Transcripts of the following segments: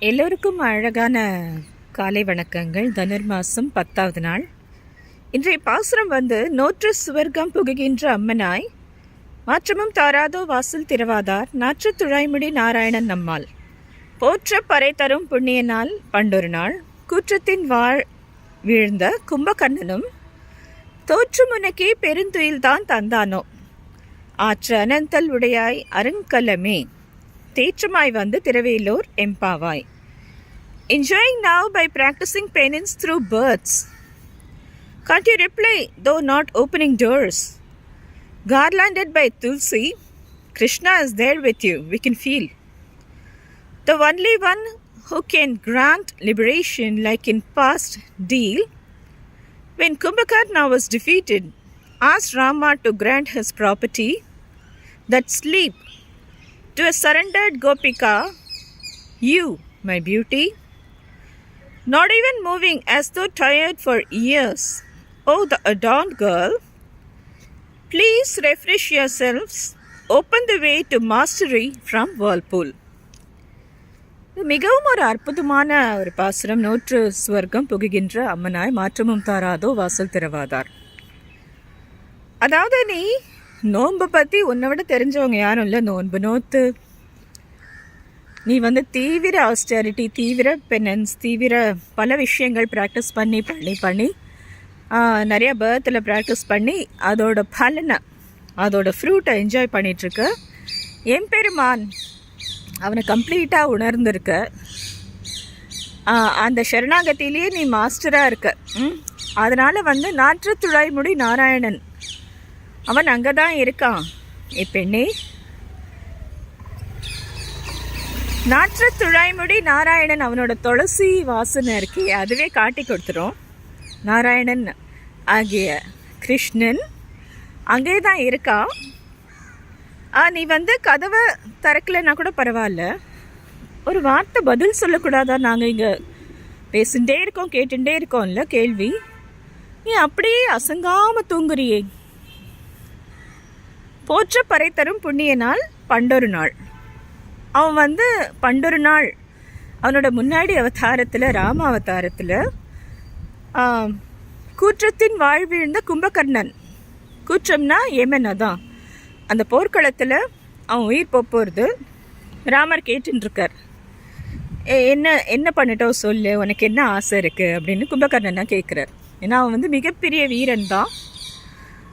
எல்லோருக்கும் அழகான காலை வணக்கங்கள். தனுர் மாதம் பத்தாவது நாள். இன்றைய பாசுரம் வந்து நோற்று சுவர்க்கம் புகுகின்ற அம்மனாய் மாற்றமும் தாராதோ வாசல் திறவாதார் நாற்று துழாய்முடி நாராயணன் நம்மால். போற்ற பறை தரும் புண்ணிய நாள் பண்டொரு நாள். கூற்றத்தின் வாழ் வீழ்ந்த கும்பகர்ணனும் தோற்று முனக்கே பெருந்துயில்தான் தந்தானோ. ஆற்று அனந்தல் உடையாய் அருங்கலமே. தேற்றமாய் வந்து திரவேலோர் எம்பாவாய் Enjoying now by practicing penance through births. Can't you reply, though not opening doors? Garlanded by Tulsi, Krishna is there with you, we can feel. The only one who can grant liberation like in past deal, when Kumbhakarna was defeated, asked Rama to grant his property, that sleep, to a surrendered Gopika, you, my beauty, not even moving as though tired for years. Oh, the adorned girl, please refresh yourselves. Open the way to mastery from Whirlpool. மிகவும் ஒரு அற்புதமான ஒரு பாசுரம் நூற்று சுவர்க்கம் புகுகின்ற அம்மனாய் மாற்றமும் தாராதோ வாசல் திறவாதார் அதாவது நீ நோன்பு பற்றி உன்னை விட தெரிஞ்சவங்க யாரும் இல்லை. நோன்பு நோத்து. நீ வந்து தீவிர ஆஸ்டாரிட்டி தீவிர பெனன்ஸ் தீவிர பல விஷயங்கள் ப்ராக்டிஸ் பண்ணி பண்ணி பண்ணி நிறையா நிறைய பேர்த்தில் ப்ராக்டிஸ் பண்ணி அதோட பலனை அதோட ஃப்ரூட்டை என்ஜாய் பண்ணிகிட்ருக்க எம்பெருமான் அவனை கம்ப்ளீட்டாக உணர்ந்திருக்க. அந்த சரணாகத்திலேயே நீ மாஸ்டராக இருக்க. ம் அதனால் வந்து நாற்று துழாய்முடி நாராயணன். அவன் அங்கே தான் இருக்கான். ஏ நாற்ற துழாய்முடி நாராயணன் அவனோட துளசி வாசனை இருக்கே அதுவே காட்டி கொடுத்துரும். நாராயணன் ஆகிய கிருஷ்ணன் அங்கே தான் இருக்கான் ஆ, நீ வந்து கதவை திறக்கலைன்னா கூட பரவாயில்ல. ஒரு வார்த்தை பதில் சொல்லக்கூடாதா? நாங்கள் இங்கே பேசிகிட்டே இருக்கோம் கேட்டுகிட்டே இருக்கோம்ல கேள்வி. நீ அப்படியே அசங்காமல் தூங்குறியே. போற்ற பறை தரும் புண்ணிய நாள் பண்டொரு நாள். அவன் வந்து பண்டொரு நாள். அவனோட முன்னாடி அவதாரத்தில் ராம அவதாரத்தில் கூற்றத்தின் வாழ்விழுந்த கும்பகர்ணன். கூற்றம்னா ஏமன் அதான் அந்த போர்க்களத்தில் அவன் உயிர் போகிறது ராமர் கேட்டுருக்கார் என்ன என்ன பண்ணிட்டோ சொல்லு உனக்கு என்ன ஆசை இருக்குது அப்படின்னு கும்பகர்ணனா கேட்குறார் ஏன்னா அவன் வந்து மிகப்பெரிய வீரன் தான்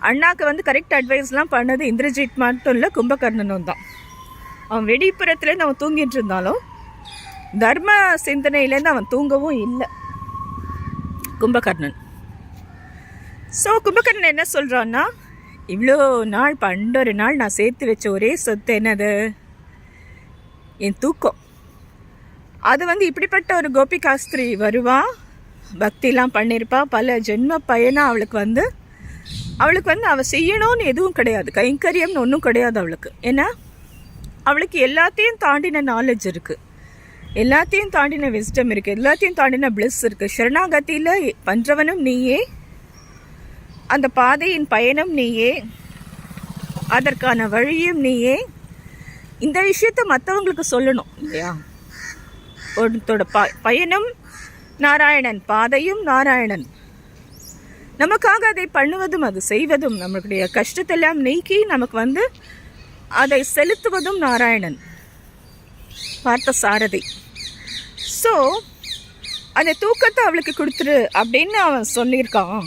அண்ணாக்கு வந்து கரெக்ட் அட்வைஸ்லாம் பண்ணது இந்திரஜித் மட்டும் இல்லை கும்பகர்ணனும் தான். அவன் வெடிப்புறத்துலேருந்து அவன் தூங்கிட்டு இருந்தாலும் தர்ம சிந்தனையிலேருந்து அவன் தூங்கவும் இல்லை. கும்பகர்ணன். ஸோ கும்பகர்ணன் என்ன சொல்கிறான்னா இவ்வளோ நாள் பண்டொரு நாள் நான் சேர்த்து வச்ச ஒரே சொத்து என்னது? என் தூக்கம். அது வந்து இப்படிப்பட்ட ஒரு கோபிகாஸ்திரி வருவா பக்திலாம் பண்ணியிருப்பா பல ஜென்ம பயனாக அவளுக்கு வந்து அவளுக்கு வந்து அவள் செய்யணும்னு எதுவும் கிடையாது. கைங்கரியம்னு ஒன்றும் கிடையாது அவளுக்கு. ஏன்னா அவளுக்கு எல்லாத்தையும் தாண்டின நாலேஜ் இருக்குது எல்லாத்தையும் தாண்டின விஸ்டம் இருக்குது எல்லாத்தையும் தாண்டின பிளஸ் இருக்குது சரணாகதியில் பண்ணுறவனும் நீயே அந்த பாதையின் பயணம் நீயே அதற்கான வழியும் நீயே. இந்த விஷயத்த மற்றவங்களுக்கு சொல்லணும் இல்லையா? ஒருத்தோட ப பயணம் நாராயணன் பாதையும் நாராயணன். நமக்காக அதை பண்ணுவதும் அது செய்வதும் நம்மளுடைய கஷ்டத்தெல்லாம் நீக்கி நமக்கு வந்து அதை செலுத்துவதும் நாராயணன். பார்த்த சாரதி. ஸோ அந்த தூக்கத்தை அவளுக்கு கொடுத்துரு அப்படின்னு அவன் சொல்லியிருக்கான்.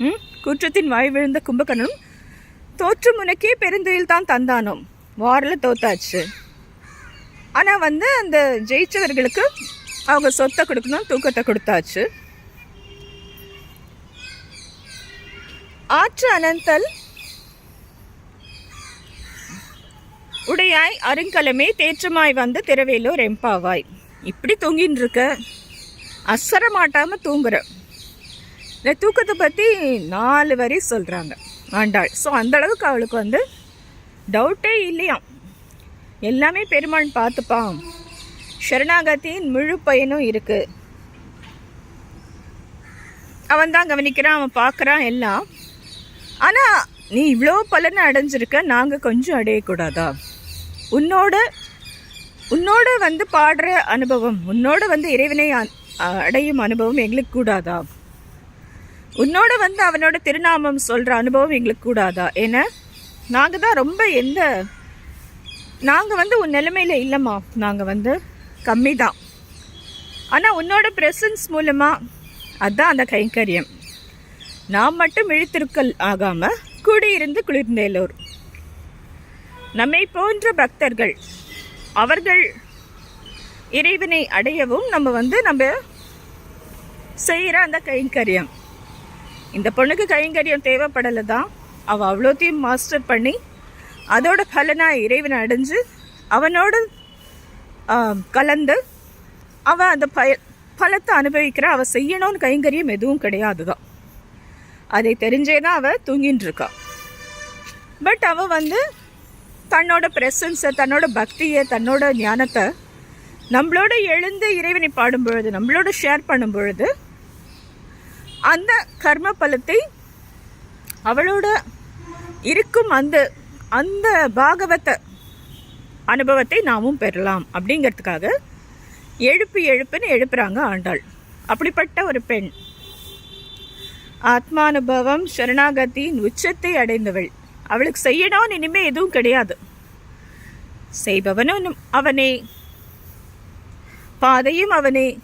ம்? குற்றத்தின் வாய் விழுந்த கும்பகர்ணனும் தோற்று முனக்கே பெருந்துயில் தான் தந்தானோம் வாரில் தோத்தாச்சு. ஆனால் வந்து அந்த ஜெயிச்சவர்களுக்கு அவங்க சொத்தை கொடுக்கணும் தூக்கத்தை கொடுத்தாச்சு. ஆற்று அனந்தல். உடையாய் அருங்கலமே தேற்றமாய் வந்து திரவேலூர் எம்பாவாய் இப்படி தூங்கின்னு இருக்க அசர தூங்குற. இந்த தூக்கத்தை பற்றி நாலு வரி சொல்கிறாங்க ஆண்டாள். ஸோ அந்த அளவுக்கு அவளுக்கு வந்து டவுட்டே இல்லையாம். எல்லாமே பெருமாள் பார்த்துப்பான் சரணாகத்தின் முழு பயனும் இருக்குது அவன் தான் கவனிக்கிறான் அவன் பார்க்குறான் எல்லாம். ஆனால் நீ இவ்வளோ பலனை அடைஞ்சிருக்க நாங்கள் கொஞ்சம் அடையக்கூடாதா? உன்னோட உன்னோட வந்து பாடுற அனுபவம் உன்னோட வந்து இறைவனை அடையும் அனுபவம் எங்களுக்கு கூடாதா? உன்னோட வந்து அவனோட திருநாமம் சொல்கிற அனுபவம் எங்களுக்கு கூடாதா? ஏன்னா நாங்கள் தான் ரொம்ப எந்த நாங்கள் வந்து உன் நிலைமையில் இல்லைம்மா. நாங்கள் வந்து கம்மி தான் ஆனால் உன்னோட ப்ரெசன்ஸ் மூலமாக அதுதான் அந்த கைங்கரியம். நாம் மட்டும் இழுத்திருக்கல் ஆகாமல் கூடியிருந்து குளிர்ந்தேலூர். நம்மை போன்ற பக்தர்கள் அவர்கள் இறைவனை அடையவும் நம்ம வந்து நம்ம செய்கிற அந்த கைங்கரியம். இந்த பொண்ணுக்கு கைங்கரியம் தேவைப்படலை தான். அவள் அவ்வளோத்தையும் மாஸ்டர் பண்ணி அதோட பலனாக இறைவனை அடைஞ்சு அவனோட கலந்து அவள் அந்த பய பலத்தை அனுபவிக்கிற அவள் செய்யணும்னு கைங்கரியம் எதுவும் கிடையாது தான் அதை தெரிஞ்சே தான் அவள் தூங்கின்னு இருக்கா. பட் அவள் வந்து தன்னோட ப்ரெசன்ஸை தன்னோட பக்தியை தன்னோட ஞானத்தை நம்மளோட எழுந்து இறைவனை பாடும் பொழுது நம்மளோட ஷேர் பண்ணும் பொழுது அந்த கர்ம பலத்தை அவளோட இருக்கும் அந்த அந்த பாகவத அனுபவத்தை நாமும் பெறலாம் அப்படிங்கிறதுக்காக எழுப்பு எழுப்புன்னு எழுப்புறாங்க ஆண்டாள். அப்படிப்பட்ட ஒரு பெண். ஆத்மானுபவம் சரணாகதியின் உச்சத்தை அடைந்தவள். அவளுக்கு செய்யணும்னு இனிமே எதுவும் கிடையாது. செய்பவனும் அவனே. பாதையும் அவனே.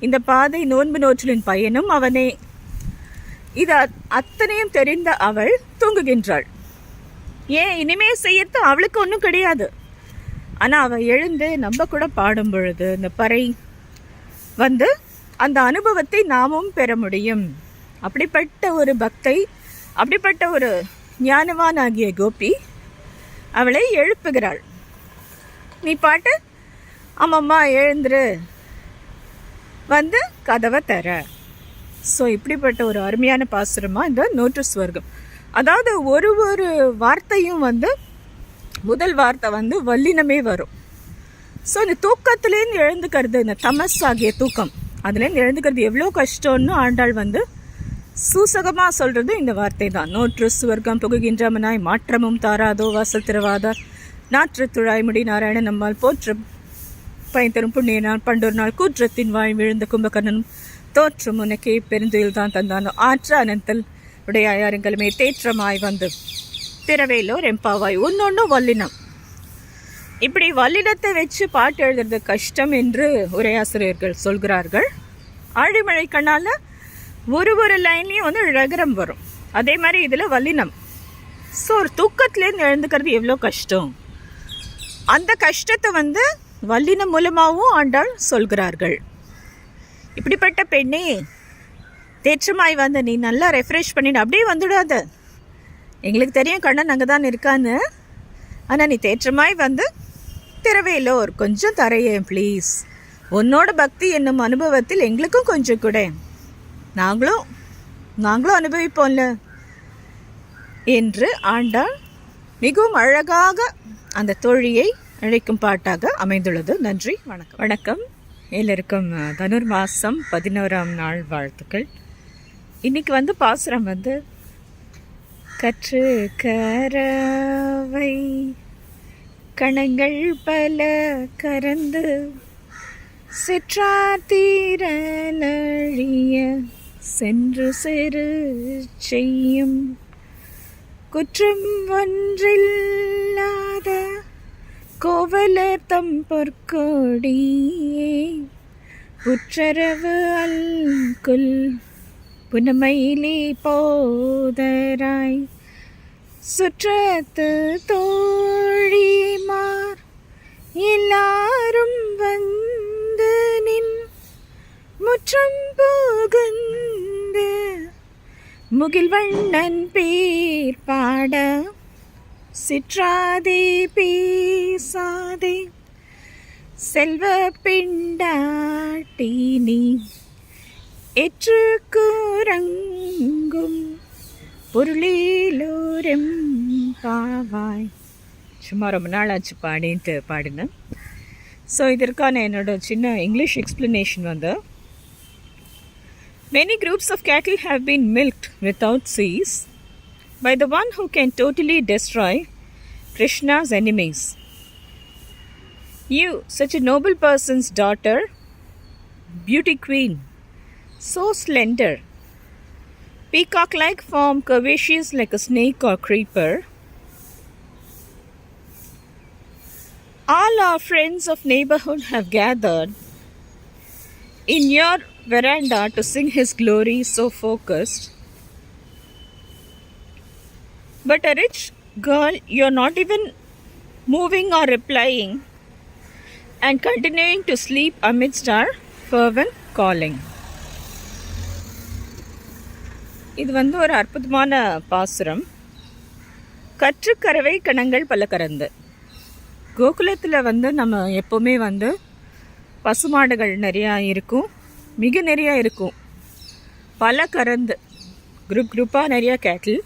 இந்த பாதை நோன்பு நோற்றலின் பயனும் அவனே. இது அத்தனையும் தெரிந்த அவள் தூங்குகின்றாள். ஏன் இனிமே செய்யறது அவளுக்கு ஒன்றும் கிடையாது. ஆனால் அவள் எழுந்து நம்ம கூட பாடும் பொழுது இந்த பறை வந்து அந்த அனுபவத்தை நாமும் பெற முடியும். அப்படிப்பட்ட ஒரு பக்தை அப்படிப்பட்ட ஒரு ஞானவான் ஆகிய கோபி அவளை எழுப்புகிறாள். நீ பாட்டு ஆமாம்மா எழுந்துரு. வந்து கதவை தர. ஸோ இப்படிப்பட்ட ஒரு அருமையான பாசுரமாக இந்த நோட்டு ஸ்வர்க்கம் அதாவது ஒரு ஒரு வார்த்தையும் வந்து முதல் வார்த்தை வந்து வல்லினமே வரும். ஸோ இந்த தூக்கத்துலேருந்து எழுந்துக்கிறது இந்த தமஸ் ஆகிய தூக்கம். அதுலேருந்து எழுந்துக்கிறது எவ்வளோ கஷ்டம்னு ஆண்டாள் வந்து சூசகமாக சொல்கிறது இந்த வார்த்தை தான் நோற்று சுவர்க்கம் புகுகின்றமனாய் மாற்றமும் தாராதோ வாசல் திறவாதார் நாற்று துழாய்முடி நாராயண நம்மால் போற்று பயன்தரும் புண்ணிய நாள் பண்டொரு நாள் கூற்றத்தின் வாய் விழுந்த கும்பகர்ணனும் தோற்றம் உனக்கே பெருந்துயில் தான் தந்தானோ? ஆற்ற அனந்தல் உடையாயாருங்களுமே தேற்றமாய் வந்து திரவேலோர் எம்பாவாய் ஒன்னொன்று வல்லினம். இப்படி வல்லினத்தை வச்சு பாட்டு எழுதுறது கஷ்டம் என்று உரையாசிரியர்கள் சொல்கிறார்கள். ஆழிமழை கண்ணால் ஒரு ஒரு லைன்லேயும் வந்து ழகரம் வரும். அதே மாதிரி இதில் வல்லினம். ஸோ ஒரு தூக்கத்துலேருந்து எழுந்துக்கிறது எவ்வளோ கஷ்டம்? அந்த கஷ்டத்தை வந்து வல்லினம் மூலமாகவும் ஆண்டாள் சொல்கிறார்கள். இப்படிப்பட்ட பெண்ணே தேற்றமாய் வந்த நீ நல்லா ரெஃப்ரெஷ் பண்ணிடு அப்படியே வந்துடாத. எங்களுக்கு தெரியும் கண்ணன் அங்கே தான் இருக்கான்னு. ஆனால் நீ தேற்றமாய் வந்து திறவையிலோர் கொஞ்சம் தரையேன் ப்ளீஸ் உன்னோட பக்தி என்னும் அனுபவத்தில் எங்களுக்கும் கொஞ்சம் கூட. நாங்களும் நாங்களும் அனுபவிப்போம்ல? என்று ஆண்டாள் மிகவும் அழகாக அந்த தோழியை அழைக்கும் பாட்டாக அமைந்துள்ளது. நன்றி வணக்கம். வணக்கம். எல்லோருக்கும் தனுர் மாதம் பதினோராம் நாள் வாழ்த்துக்கள். இன்னைக்கு வந்து பாசுரம் வந்து கற்று கரவை கணங்கள் பல கறந்து சிற்றாத்தீரலழிய சென்று சேரு செய்யும். குற்றம் ஒன்றில்லாத கோவலர் தம் பொற்கொடியே. புற்றரவு அல்குல் புனமையிலே போதராய். சுற்றத்து தோழிமார் இல்லா முற்றம் புகுந்து முகில்வண்ணன் பீர் பாட சிற்றாதே பேசாதே செல்வ பிண்டாட்டினி எற்று கூறங்கும் பொருளிலோரம் பாவாய். சும்மா ரொம்ப நாள் ஆச்சு பாடின்ட்டு பாடினேன். ஸோ இதற்கான என்னோட சின்ன இங்கிலீஷ் எக்ஸ்பிளனேஷன் வந்து Many groups of cattle have been milked without cease by the one who can totally destroy Krishna's enemies. You, such a noble person's daughter, beauty queen, so slender, peacock like form, curvaceous like a snake or creeper. All our friends of neighborhood have gathered in your veranda to sing his glory so focused. But a rich girl, you're not even moving or replying and continuing to sleep amidst our fervent calling. இது வந்து ஒரு அற்புதமான பாசுரம் கற்றுக்கறவை கணங்கள் பல கறந்து கோகுலத்தில் வந்து நம்ம எப்போவுமே வந்து பசுமாடுகள் நிறையா இருக்கும் மிக நிறையா இருக்கும் பல கறந்து குரூப் குரூப்பாக நிறையா கேட்டில்.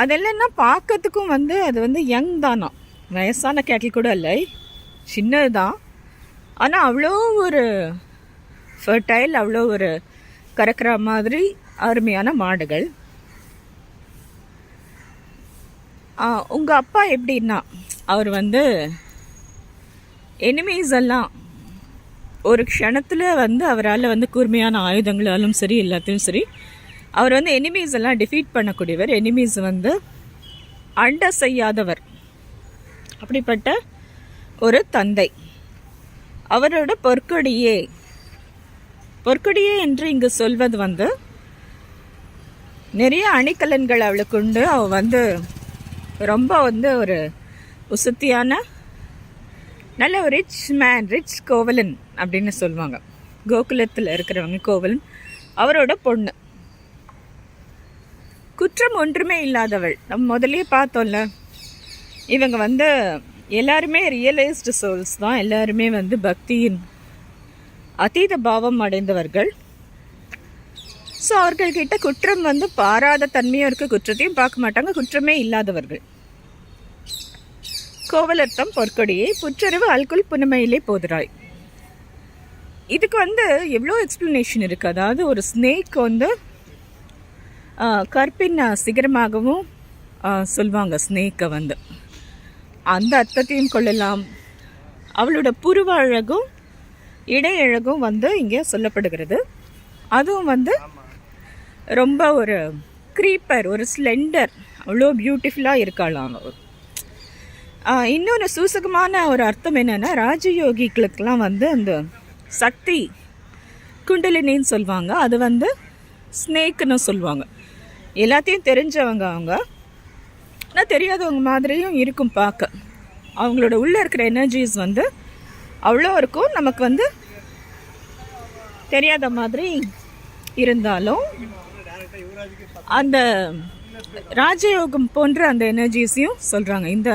அதெல்லாம் பார்க்கறதுக்கும் வந்து அது வந்து யங் தானா வயசான கேட்டில் கூட இல்லை. சின்னது தான். ஆனால் அவ்வளோ ஒரு ஃபர்டைல் அவ்வளோ ஒரு கறக்கிற மாதிரி அருமையான மாடுகள். உங்கள் அப்பா எப்படின்னா அவர் வந்து எனிமீஸ் எல்லாம் ஒரு க்ஷணத்தில் வந்து அவரால் வந்து கூர்மையான ஆயுதங்களாலும் சரி எல்லாத்தையும் சரி அவர் வந்து எனிமீஸ் எல்லாம் டிஃபீட் பண்ணக்கூடியவர். எனிமீஸ் வந்து அண்ட செய்யாதவர். அப்படிப்பட்ட ஒரு தந்தை. அவரோட பொற்கொடியே பொற்கொடியே என்று இங்கு சொல்வது வந்து நிறைய அணிகலன்கள் அவளுக்கு உண்டு. அவள் வந்து ரொம்ப வந்து ஒரு உசுத்தியான நல்ல ஒரு ரிச் மேன் ரிச் கோவலன். அப்படின்னு சொல்லுவாங்க. கோகுலத்தில் இருக்கிறவங்க கோவலன் அவரோட பொண்ணு. குற்றம் ஒன்றுமே இல்லாதவள். நம்ம முதலே பார்த்தோம்ல இவங்க வந்து எல்லாருமே ரியலைஸ்டு சோல்ஸ் தான். எல்லாருமே வந்து பக்தியின் அதீத பாவம் அடைந்தவர்கள். ஸோ அவர்கள்கிட்ட குற்றம் வந்து பாராத தன்மையும் இருக்குது குற்றத்தையும் பார்க்க மாட்டாங்க. குற்றமே இல்லாதவர்கள். கோவலர்த்தம் பொற்கொடியை புற்றறிவு அல்குல் புனமையிலே போதுராய். இதுக்கு வந்து எவ்வளோ எக்ஸ்ப்ளனேஷன் இருக்குது அதாவது ஒரு ஸ்னேக் வந்து கற்பின் சிகரமாகவும் சொல்லுவாங்க ஸ்னேக்கை வந்து. அந்த அர்த்தத்தையும் கொள்ளலாம். அவளோட புருவ அழகும் இடையழகும் வந்து இங்கே சொல்லப்படுகிறது. அதுவும் வந்து ரொம்ப ஒரு க்ரீப்பர் ஒரு ஸ்லெண்டர் அவ்வளோ பியூட்டிஃபுல்லாக இருக்கலாம் இன்னொரு சூசகமான ஒரு அர்த்தம் என்னென்னா ராஜயோகிகளுக்கெல்லாம் வந்து அந்த சக்தி. குண்டலினின்னு சொல்லுவாங்க அது வந்து ஸ்னேக்குன்னு சொல்லுவாங்க எல்லாத்தையும் தெரிஞ்சவங்க அவங்க. ஆனால் தெரியாதவங்க மாதிரியும் இருக்கும் பார்க்க. அவங்களோட உள்ளே இருக்கிற எனர்ஜிஸ் வந்து அவ்வளோ இருக்கும். நமக்கு வந்து தெரியாத மாதிரி இருந்தாலும் அந்த ராஜயோகம் போன்ற அந்த எனர்ஜிஸையும் சொல்கிறாங்க இந்த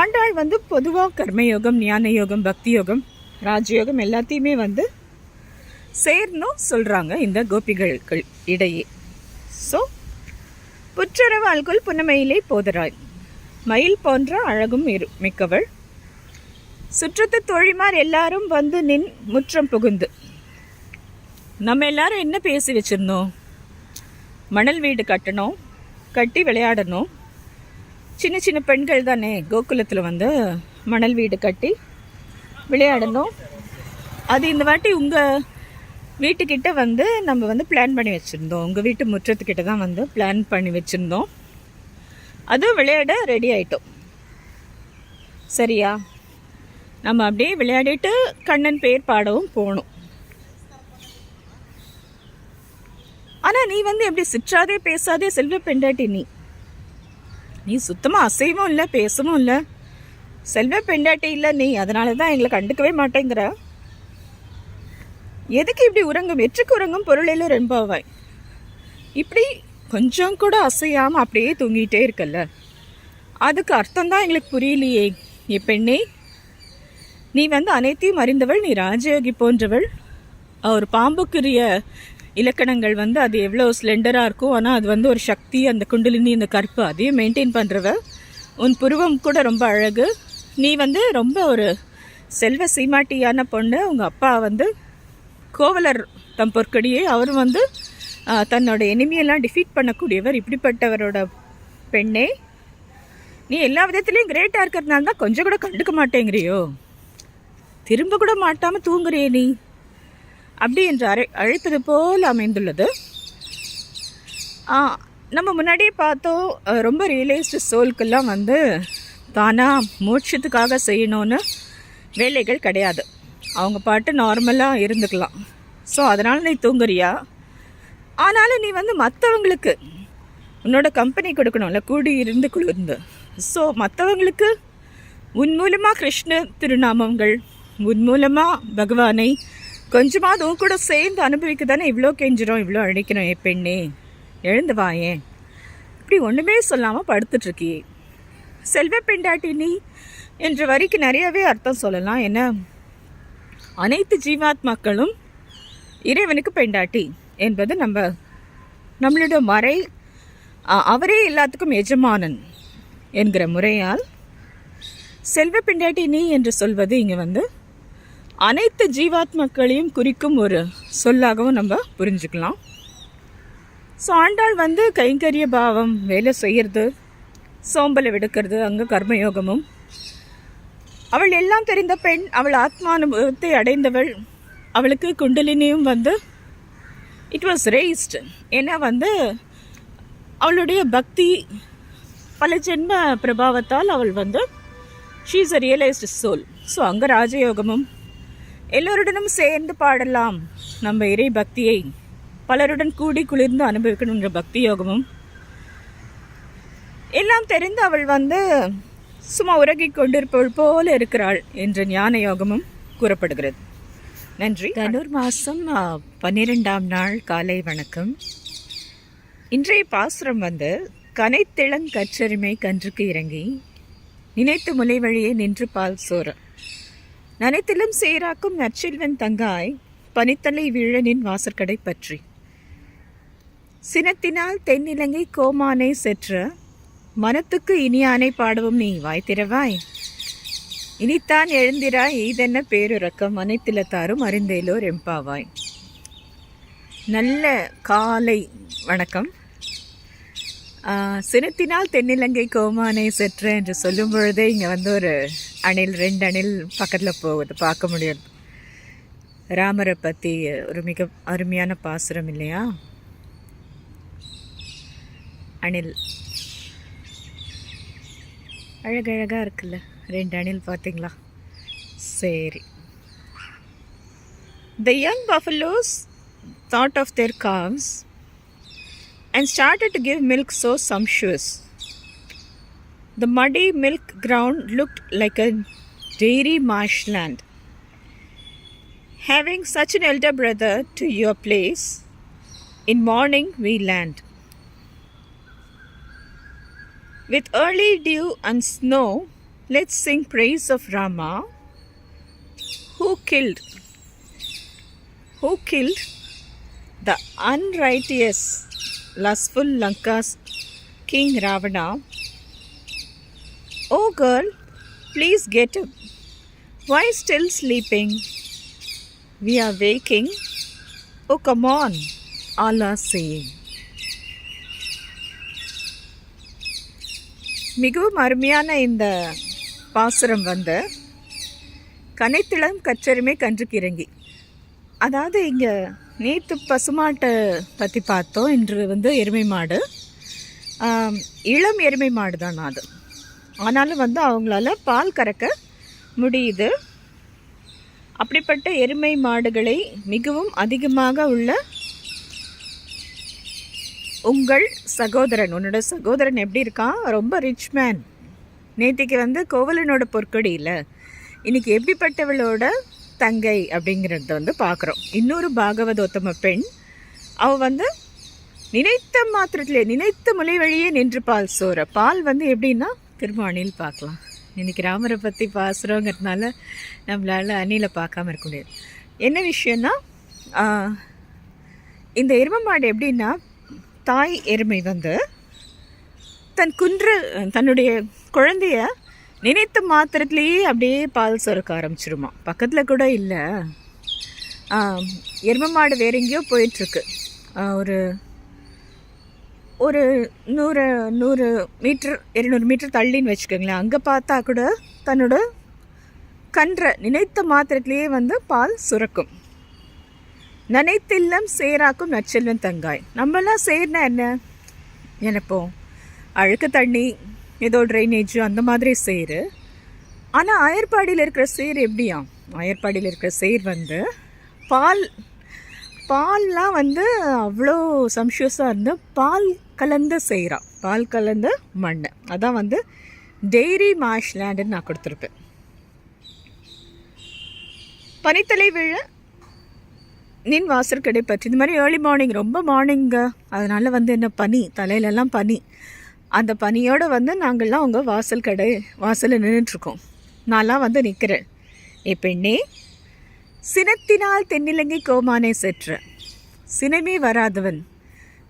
ஆண்டாள் வந்து பொதுவாக கர்மயோகம் ஞான யோகம் பக்தி யோகம் ராஜயோகம் எல்லாத்தையுமே வந்து சேரணும் சொல்கிறாங்க இந்த கோபிகள் இடையே. ஸோ புற்றரவாள்குள் புன்னமையிலே போதராய். மயில் போன்ற அழகும் இரு மிக்கவள். சுற்றத்து தோழிமார் எல்லாரும் வந்து நின் முற்றம் புகுந்து. நம்ம எல்லாரும் என்ன பேசி வச்சுருந்தோம்? மணல் வீடு கட்டணும் கட்டி விளையாடணும். சின்ன சின்ன பெண்கள் தானே கோகுலத்தில் வந்து மணல் வீடு கட்டி விளையாடணும். அது இந்த வாட்டி உங்கள் வீட்டுக்கிட்ட வந்து நம்ம வந்து பிளான் பண்ணி வச்சுருந்தோம். உங்கள் வீட்டு முற்றத்துக்கிட்ட தான் வந்து பிளான் பண்ணி வச்சுருந்தோம். அதுவும் விளையாட ரெடி ஆகிட்டோம் சரியா? நம்ம அப்படியே விளையாடிட்டு கண்ணன் பேர் பாடவும் போகணும் ஆனால் நீ வந்து எப்படி சிற்றாதே பேசாதே செல்வ பெண்டாட்டி நீ? நீ சுத்தமாக அசைவும் இல்லை பேசவும் இல்லை. செல்வ பெண்டாட்டி இல்லை நீ அதனால தான் எங்களை கண்டுக்கவே மாட்டேங்கிற. எதுக்கு இப்படி உறங்கும்? வெற்றுக்கு உறங்கும் பொருளில் ரெம்பாவாய் இப்படி கொஞ்சம் கூட அசையாமல் அப்படியே தூங்கிட்டே இருக்கல்ல. அதுக்கு அர்த்தம் தான் எங்களுக்கு புரியலையே. என் பெண்ணே நீ வந்து அனைத்தையும் அறிந்தவள் நீ ராஜயோகி போன்றவள். ஒரு பாம்புக்குரிய இலக்கணங்கள் வந்து அது எவ்வளோ ஸ்லெண்டராக இருக்கும் ஆனால் அது வந்து ஒரு சக்தி அந்த குண்டலினி அந்த கற்பு அதையும் மெயின்டைன் பண்ணுறவ உன் புருவம் கூட ரொம்ப அழகு. நீ வந்து ரொம்ப ஒரு செல்வ சீமாட்டியான பொண்ணு. உங்கள் அப்பா வந்து கோவலர் தம் பொற்கடியே அவர் வந்து தன்னோட எனிமையெல்லாம் டிஃபீட் பண்ணக்கூடியவர் இப்படிப்பட்டவரோட பெண்ணே. நீ எல்லா விதத்துலேயும் கிரேட்டாக இருக்கிறதுனால தான் கொஞ்சம் கூட கண்டுக்க மாட்டேங்கிறியோ? திரும்ப கூட மாட்டாமல் தூங்குறியே நீ? அப்படி என்று அழை அழைப்பது போல் அமைந்துள்ளது. ஆ, நம்ம முன்னாடியே பார்த்தோம் ரொம்ப ரியலைஸ்டு சோல்க்கெல்லாம் வந்து தானாக மோட்சத்துக்காக செய்யணும்னு வேலைகள் கிடையாது. அவங்க பாட்டு நார்மலாக இருந்துக்கலாம். ஸோ அதனால் நீ தூங்குறியா? ஆனாலும் நீ வந்து மற்றவங்களுக்கு உன்னோட கம்பெனி கொடுக்கணும்ல கூடி இருந்து குளிர்ந்து ஸோ மற்றவங்களுக்கு உன் மூலமாக கிருஷ்ண திருநாமங்கள் உன் மூலமாக பகவானை கொஞ்சமாவது உன் கூட சேர்ந்து அனுபவிக்க தானே இவ்வளோ கெஞ்சிரும் இவ்வளோ அழைக்கணும் என் பெண்ணே எழுந்து வாயேன் இப்படி ஒன்றுமே சொல்லாமல் படுத்துட்ருக்கியே செல்வ பெண்டாட்டி நீ என்ற வரிக்கு நிறையவே அர்த்தம் சொல்லலாம். என்ன? அனைத்து ஜீவாத்மாக்களும் இறைவனுக்கு பெண்டாட்டி என்பது நம்ம நம்மளோட மறை அவரே எல்லாத்துக்கும் எஜமானன் என்கிற முறையால் செல்வ பெண்டாட்டி நீ என்று சொல்வது இங்கே வந்து அனைத்து ஜீவாத்மாக்களையும் குறிக்கும் ஒரு சொல்லாகவும் நம்ம புரிஞ்சுக்கலாம். ஸோ ஆண்டாள் வந்து கைங்கரிய பாவம் வேலை செய்கிறது சோம்பலை விடுக்கிறது அங்கே கர்மயோகமும். அவள் எல்லாம் தெரிந்த பெண் அவள் ஆத்மானுபவத்தை அடைந்தவள். அவளுக்கு குண்டலினியும் வந்து இட் வாஸ் ரேஸ்ட் ஏன்னா வந்து அவளுடைய பக்தி பல ஜென்ம பிரபாவத்தால் அவள் வந்து she is a realised soul so அங்கே ராஜயோகமும். எல்லோருடனும் சேர்ந்து பாடலாம் நம்ம இறை பக்தியை. பலருடன் கூடி குளிர்ந்து அனுபவிக்கணுன்ற பக்தி யோகமும் எல்லாம் தெரிந்து அவள் வந்து சும்மா உறங்கிக் கொண்டிருப்பவள் போல இருக்கிறாள் என்ற ஞான யோகமும் கூறப்படுகிறது. நன்றி. தனுர் மாதம் பன்னிரெண்டாம் நாள் காலை வணக்கம். இன்றைய பாசுரம் வந்து கனைத்திளங் கற்றறிமை கன்றுக்கு இறங்கி நினைத்து முலை வழியே நின்று பால் சோர நனைத்திலும் சேராக்கும் நற்செல்வன் தங்காய் பனித்தலை வீழனின் வாசற்கடை பற்றி. சினத்தினால் தென்னிலங்கை கோமானை செற்ற மனத்துக்கு இனியானை பாடவும் நீ வாய் திறவாய். இனித்தான் எழுந்திராய் இதென்ன பேருறக்கம் அனைத்திலத்தாரும் அறிந்தேலோர் எம்பாவாய். நல்ல காலை வணக்கம். சினத்தினால் தென்னிலங்கை கோமானை செற்ற என்று சொல்லும் பொழுதே இங்கே வந்து ஒரு அணில் ரெண்டு அணில் பக்கத்தில் போகுது பார்க்க முடியாது. ராமரை பற்றி ஒரு மிக அருமையான பாசுரம் இல்லையா? அணில். அழகழகாக இருக்குல்ல ரெண்டு அணில் பார்த்தீங்களா சரி The young buffaloes thought of their calves and started to give milk so sumptuous. The muddy milk ground looked like a dairy marshland. Having such an elder brother to your place, in morning we land. With early dew and snow, let's sing praise of Rama, who killed, who killed the unrighteous, lustful Lanka's King Ravana. Oh girl, please get up. Why still sleeping? We are waking. Oh, come on, Allah saying. மிகவும் அருமையான இந்த பாசுரம் வந்து கனைத்திளம் கச்சருமே கன்றுக்கு இறங்கி அதாவது இங்கே நேற்று பசுமாட்டை பற்றி பார்த்தோம். இன்று வந்து எருமை மாடு. இளம் எருமை மாடு தான் அது. ஆனாலும் வந்து அவங்களால பால் கறக்க முடியுது. அப்படிப்பட்ட எருமை மாடுகளை மிகவும் அதிகமாக உள்ள உங்கள் சகோதரன் உன்னோட சகோதரன் எப்படி இருக்கான்? ரொம்ப ரிச் மேன் நேத்திக்கு வந்து கோவலனோட பொற்கொடி இல்லை இன்னைக்கு எப்படிப்பட்டவளோட தங்கை அப்படிங்கிறத வந்து பார்க்குறோம். இன்னொரு பாகவதோத்தம பெண் அவள் வந்து நினைத்த மாத்திரத்திலே நினைத்த மொழி வழியே நின்று பால் சோற. பால் வந்து எப்படின்னா திரும்ப பார்க்கலாம். இன்றைக்கி ராமரை பற்றி பாசுறோங்கிறதுனால நம்மளால் அணியில் பார்க்காம இருக்க முடியாது. என்ன விஷயம்னா இந்த எருமை மாடு எப்படின்னா தாய் எருமை வந்து தன் குன்று தன்னுடைய குழந்தைய நினைத்த மாத்திரத்துலேயே அப்படியே பால் சுரக்க ஆரம்பிச்சிருமா. பக்கத்தில் கூட இல்லை. எருமை மாடு வேற எங்கேயோ போயிட்டுருக்கு. ஒரு ஒரு நூறு நூறு மீட்டர் இருநூறு மீட்டர் தள்ளின்னு வச்சுக்கோங்களேன். அங்கே பார்த்தா கூட தன்னோட கன்ற நினைத்த மாத்திரத்திலேயே வந்து பால் சுரக்கும். நினைத்தில்லம் சேராக்கும் நச்செல்வன் தங்காய். நம்மளாம் சேர்னா என்ன? நினைப்போம் அழுக்கு தண்ணி ஏதோ ட்ரைனேஜ் அந்த மாதிரி சேரு. ஆனால் அயற்பாடியில் இருக்கிற சேர் எப்படியா? அயற்பாடியில் இருக்கிற சேர் வந்து பால் பால்லாம் வந்து அவ்வளோ சம்ஷியஸாக இருந்து பால் கலந்த செய்கிறா பால் கலந்த மண் அதான் வந்து டெய்ரி மாஷ் லேண்டுன்னு நான் கொடுத்துருப்பேன். பனித்தலை விழ நின் வாசற்கடை பற்றி இந்த மாதிரி ஏர்லி மார்னிங் ரொம்ப மார்னிங்க அதனால் வந்து என்ன பனி? தலையிலெல்லாம் பனி. அந்த பனியோடு வந்து நாங்கள்லாம் உங்கள் வாசல் கடை வாசலில் நின்றுட்டுருக்கோம் நான்லாம் வந்து நிற்கிறேன் ஏ பெண்ணே சினத்தினால் தென்னிலங்கை கோமானே செற்ற. சினமே வராதவன்.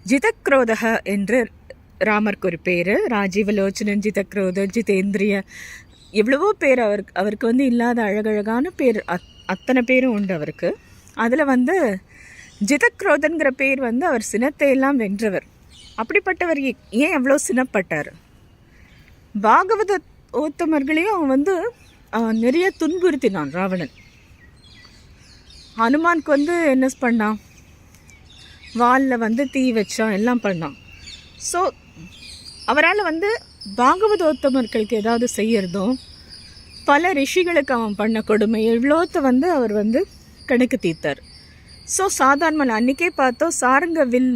ஜிதக்ரோதக என்று ராமருக்கு ஒரு பேர். ராஜீவலோச்சனன் ஜிதக்ரோத ஜிதேந்திரிய எவ்வளவோ பேர் அவருக்கு அவருக்கு வந்து இல்லாத அழகழகான பேர். அத் அத்தனை பேரும் உண்டு அவருக்கு. அதில் வந்து ஜிதக்ரோதன்கிற பேர் வந்து அவர் சினத்தை எல்லாம் வென்றவர். அப்படிப்பட்டவர் ஏன் எவ்வளோ சினப்பட்டார்? பாகவத ஓத்தமர்களையும் அவன் வந்து நிறைய துன்புறுத்தினான் ராவணன். ஹனுமானுக்கு வந்து என்ன பண்ணான்? வாலில் வந்து தீ வச்சான் எல்லாம் பண்ணான். ஸோ அவரால் வந்து பாகவதோத்தமர்களுக்கு ஏதாவது செய்யறதும் பல ரிஷிகளுக்கு அவன் பண்ண கொடுமை எவ்வளோத்த வந்து அவர் வந்து கணக்கு தீர்த்தார். ஸோ சாதாரண அன்றைக்கே பார்த்தோம் சாரங்க வில்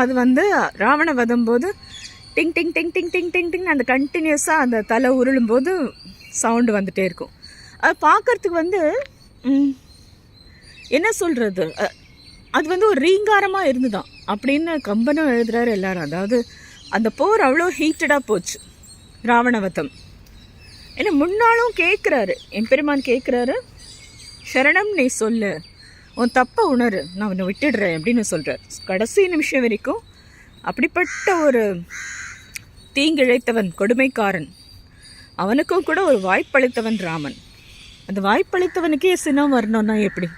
அது வந்து ராவண வதம் போது டிங் டிங் டிங் டிங் டிங் டிங் டிங் அந்த கண்டினியூஸாக அந்த தலை உருளும் போது சவுண்டு வந்துகிட்டே இருக்கும். அது பார்க்குறதுக்கு வந்து என்ன சொல்கிறது அது வந்து ஒரு ரீங்காரமாக இருந்துதான். அப்படின்னு கம்பனும் எழுதுகிறாரு எல்லாரும். அதாவது அந்த போர் அவ்வளோ ஹீட்டடாக போச்சு ராவணவதம் ஏன்னா முன்னாலும் கேட்குறாரு எம்பெருமான் கேட்குறாரு சரணம் நீ சொல்லு. உன் தப்பை உணரு. நான் உன்னை விட்டுடுறேன் அப்படின்னு சொல்கிறார் கடைசி நிமிஷம் வரைக்கும் அப்படிப்பட்ட ஒரு தீங்கிழைத்தவன் கொடுமைக்காரன். அவனுக்கும் கூட ஒரு வாய்ப்பளித்தவன் ராமன். அந்த வாய்ப்பளித்தவனுக்கே சினம் வரணும்னா எப்படி?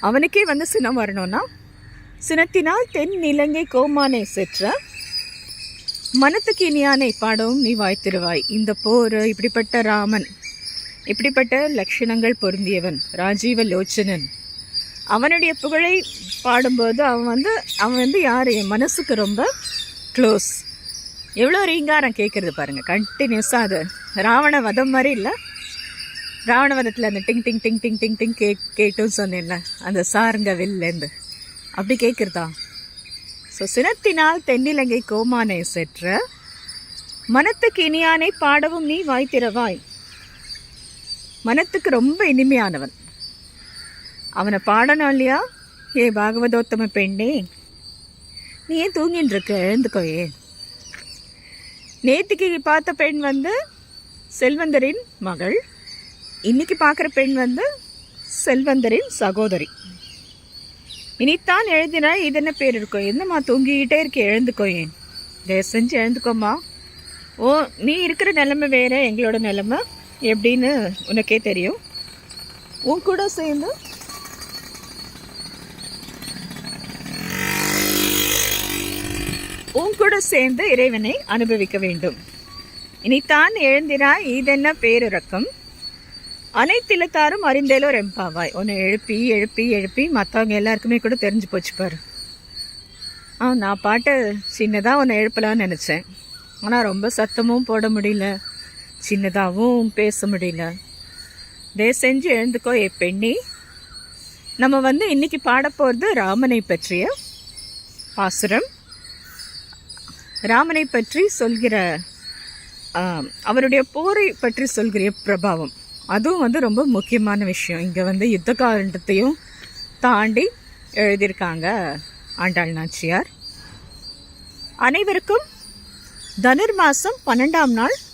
அவனுக்கே வந்து சினம் வரணும்னா சினத்தினால் தென் நிலங்கை கோமானை செற்ற மனத்துக்கு இனியானை பாடவும் நீ வாய்த்திருவாய் இந்த போர் இப்படிப்பட்ட ராமன் இப்படிப்பட்ட லட்சணங்கள் பொருந்தியவன் ராஜீவ லோச்சனன். அவனுடைய புகழை பாடும்போது அவன் வந்து அவன் வந்து யார்? என் மனசுக்கு ரொம்ப க்ளோஸ் எவ்வளோ ரீங்காரம் கேட்குறது பாருங்கள் கண்டினியூஸாக அது. ராவண வதம் மாதிரி இல்லை. ராவண வதத்தில் அந்த டிங் டிங் டிங் டிங் டிங் டிங் கே கேட்டும் சொன்னேன்ல அந்த சாருங்க வில்லேருந்து அப்படி கேட்குறதா? ஸோ சினத்தினால் தென்னிலங்கை கோமானை செற்ற மனத்துக்கு இனியானை பாடவும் நீ வாய்த்திரவாய் மனத்துக்கு ரொம்ப இனிமையானவன். அவனை பாடணும் இல்லையா ஏ பாகவதோத்தம பெண்ணே நீ ஏன் தூங்கின்னு இருக்க எழுந்துக்கோயே நேற்றுக்கு பார்த்த பெண் வந்து செல்வந்தரின் மகள். இன்னைக்கு பார்க்குற பெண் வந்து செல்வந்தரின் சகோதரி. இனித்தான் எழுதினா இது என்ன பேர் இருக்கும் என்னம்மா தூங்கிக்கிட்டே இருக்க? எழுந்துக்கோயேன் தயவு செஞ்சு எழுந்துக்கோம்மா. ஓ நீ இருக்கிற நிலமை வேற எங்களோட நிலமை. எப்படின்னு உனக்கே தெரியும். உன் கூட சேர்ந்து? உன் கூட சேர்ந்து இறைவனை அனுபவிக்க வேண்டும். இனித்தான் எழுந்தினாய் இதென்ன பேரிறக்கம்? அனைத்திலத்தாரும் அறிந்தேலோ ரெம்பாவாய் உன்னை எழுப்பி எழுப்பி எழுப்பி மற்றவங்க எல்லாருக்குமே கூட தெரிஞ்சு போச்சு பாரு. ஆ நான் பாட்டு சின்னதாக உன்னை எழுப்பலான்னு நினச்சேன். ஆனால் ரொம்ப சத்தமும் போட முடியல. சின்னதாகவும் பேச முடியல. தே செஞ்சு எழுந்துக்கோ ஏ பெண்ணி. நம்ம வந்து இன்றைக்கி பாடப்போகிறது ராமனை பற்றிய பாசுரம். ராமனை பற்றி சொல்கிற அவருடைய போரை பற்றி சொல்கிற பிரபாவம். அதுவும் வந்து ரொம்ப முக்கியமான விஷயம். இங்கே வந்து யுத்த காலத்தையும் தாண்டி எழுதியிருக்காங்க ஆண்டாள் நாச்சியார். அனைவருக்கும் தனுர் மாதம் பன்னெண்டாம் நாள்